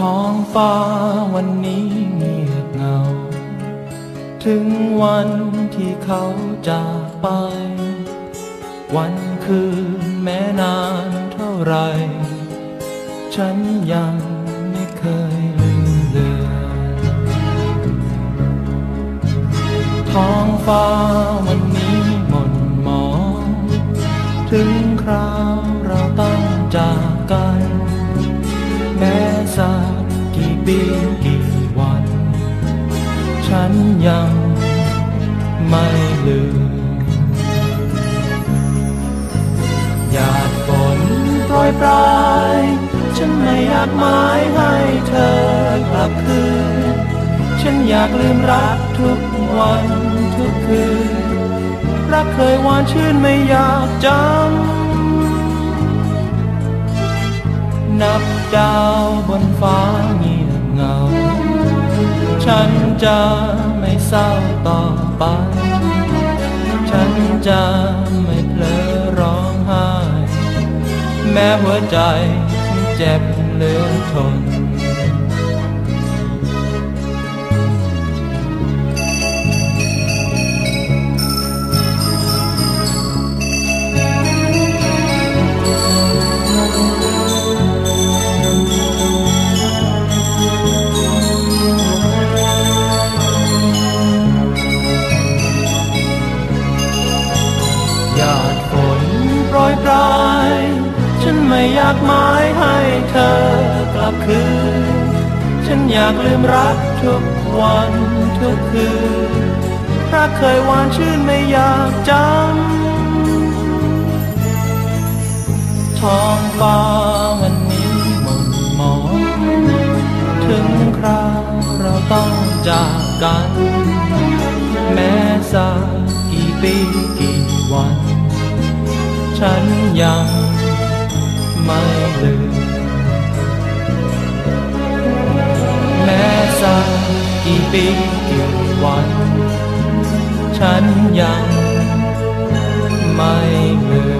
ท้องฟ้าวันนี้เงียบเงา ถึงวันที่เขาจากไป วันคืนแม้นานเท่าไร ฉันยังไม่เคยลืมเลือนท้องฟ้าวัน กี่ปีกี่วัน ฉันยังไม่ลืมหยาดฝนโปรยปลาย ฉันไม่อยากหมายให้เธอกลับคืน ฉันอยากลืมรักทุกวันทุกคืน รักเคยหวานชื่นไม่อยากจำนับดาวบนฟ้า จะไม่เศร้าต่อไป ฉันจะไม่เพลอร้องไห้ แม้หัวใจเจ็บเหลือทน ยปลาย ฉันไม่อยากหมายให้เธอกลับคืน ฉันอยากลืมรักทุกวันทุกคืนรักเคยหวานชื่นไม่อยากจำท้องฟ้าวันนี้หม่นหมอง ถึงคราวเราต้องจากกัน แม้สักกี่ปีกี่วัน ยังไม่ลืม แม้สักกี่ปีกี่วัน ฉันยังไม่ลืม